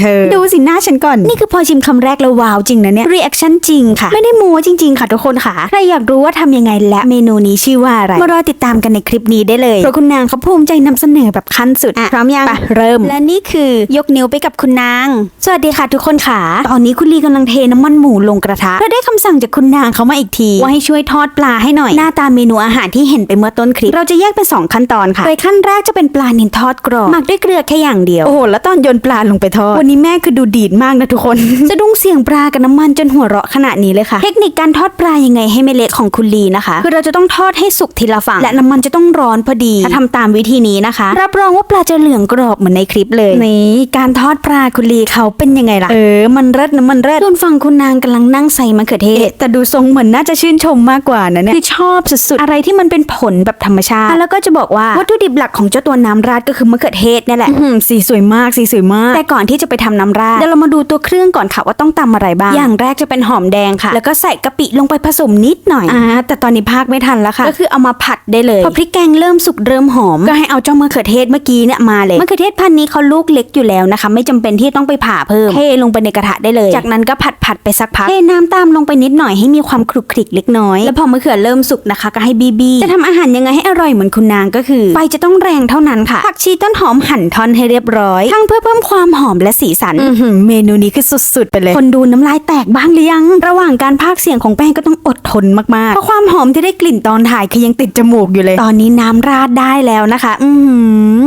เธอ ดูสิหน้าฉันก่อน นี่คือพอชิมคำแรกแล้วว้าวจริงนะเนี่ยรีแอคชั่นจริงค่ะ ไม่ได้โม้จริง ๆ ค่ะทุกคนค่ะ ใครอยากรู้ว่าทำยังไงและเมนูนี้ชื่อว่าอะไร มารอติดตามกันในคลิปนี้ได้เลย เพราะคุณนางเขาภูมิใจนำเสนอแบบขั้นสุดอะพร้อมยังไปเริ่ม และนี่คือยกนิ้วไปกับคุณนาง สวัสดีค่ะทุกคนค่ะ ตอนนี้คุณลีกำลังเทน้ำมันหมูลงกระทะเพราะได้คำสั่งจากคุณนางเขามาอีกที ว่าให้ช่วยทอดปลาให้หน่อย หน้าตาเมนูอาหารที่เห็นไปเมื่อต้นคลิป เราจะแยกเป็นสองขั้นตอนค่ะ โดยขั้นแรกจะเป็นปลานิลทอดกรอบหมักด้วยเกลือแค่อย่างเดียว โอ้โห แล้วตอนโยนปลาลงไปทอดวันนี้แม่คือดูดีดมากนะทุกคน จะดุ้งเสียงปลากับน้ำมันจนหัวเราะขนาดนี้เลยค่ะ เทคนิคการทอดปลายังไงให้ไม่เละของคุณลีนะคะ คือเราจะต้องทอดให้สุกทีละฝั่ง และน้ำมันจะต้องร้อนพอดี ถ้าทำตามวิธีนี้นะคะ รับรองว่าปลาจะเหลืองกรอบเหมือนในคลิปเลย นี่การทอดปลาคุณลีเขาเป็นยังไงล่ะ เออ มันเลิศนะมันเลิศส่วนฝั่งคุณนางกำลังนั่งใส่มะเขือเทศ แต่ดูทรงเหมือนน่าจะชื่นชมมากกว่านะเนี่ยคือชอบสุดๆ อะไรที่มันเป็นผลแบบธรรมชาติ แล้วก็จะบอกว่าวัตถุดิบหลักของเจ้าตัวน้ำราดก็คือมะเขือเทศนี่แหละอื้อหือสีสวยมากสีสวยมาก แต่ก่อนที่จะไปทำน้ำราดเดี๋ยวเรามาดูตัวเครื่องก่อนค่ะว่าต้องตำอะไรบ้าง อย่างแรกจะเป็นหอมแดงค่ะ แล้วก็ใส่กะปิลงไปผสมนิดหน่อยอ่าแต่ตอนนี้ภาคไม่ทันแล้วค่ะ ก็คือเอามาผัดได้เลย พอพริกแกงเริ่มสุกเริ่มหอม ก็ให้เอาเจ้ามะเขือเทศเมื่อกี้เนี่ยมาเลย มะเขือเทศพันธุ์นี้เขาลูกเล็กอยู่แล้วนะคะ ไม่จำเป็นที่ต้องไปผ่าเพิ่ม เทลงไปในกระทะได้เลย จากนั้นก็ผัดผัดๆไปสักพัก เทน้ำตามลงไปนิดหน่อยให้มีความคลุกคลิกเล็กน้อย แล้วพอมะเขือเริ่มสุกนะคะ ก็ให้บีบีจะทำอาหารยังไงให้อร่อยเหมือนคุณนางก็คือไฟจะต้องแรงเท่านั้นค่ะผักชีต้นหอมหั่นท่อนให้เรียบร้อยทั้งเพื่อเพิ่มความหอมและสีสันอื้อหือเมนูนี้คือสุดๆ ไปเลย คนดูน้ำลายแตกบ้างหรือยัง ระหว่างการพากย์เสียงของแป้งก็ต้องอดทนมากๆ เพราะความหอมที่ได้กลิ่นตอนถ่ายคือยังติดจมูกอยู่เลย ตอนนี้น้ำราดได้แล้วนะคะ อือหื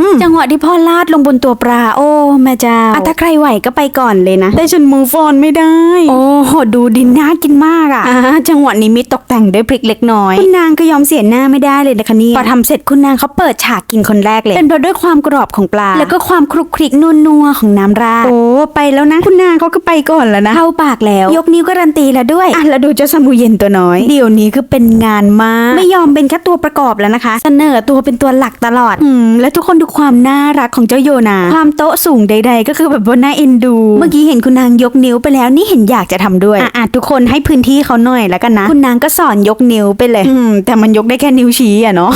อจังหวะที่พ่อราดลงบนตัวปลา โอ้แม่เจ้าอะถ้าใครไหวก็ไปก่อนเลยนะ แต่ฉันมูฟอนไม่ได้ โอ้โหดูดินน่ากินมากอะอ่าจังหวะนี้มีตกแต่งด้วยพริกเล็กน้อยคุณนางก็ยอมเสียหน้าไม่ได้เลยนะคะเนี่ยพอทำเสร็จคุณนางเขาเปิดฉากกินคนแรกเลย เป็นเพราะด้วยความกรอบของปลา แล้วก็ความคลุกคลิกนัวๆของน้ำราดโอ้ไปแล้วนะ คุณนางเขาก็ไปก่อนแล้วนะเข้าปากแล้ว ยกนิ้วการันตีแล้วด้วยอะแล้วดูเจ้าสมูเย็นตัวน้อย เดี๋ยวนี้คือเป็นงานมากไม่ยอมเป็นแค่ตัวประกอบแล้วนะคะ เสนอตัวเป็นตัวหลักตลอดอืมและทุกคนดูความน่ารักของเจ้าโยนา ความโต๊ะสูงใด ๆ ก็คือแบบว่าน่าเอ็นดู เมื่อกี้เห็นคุณนางยกนิ้วไปแล้วนี่เห็นอยากจะทำด้วยอะอะทุกคนให้พื้นที่เขาหน่อยแล้วกันนะ คุณนางก็สอนยกนิ้วไปเลย อืมแต่มันยกได้แค่นิ้วชี้อะเนาะ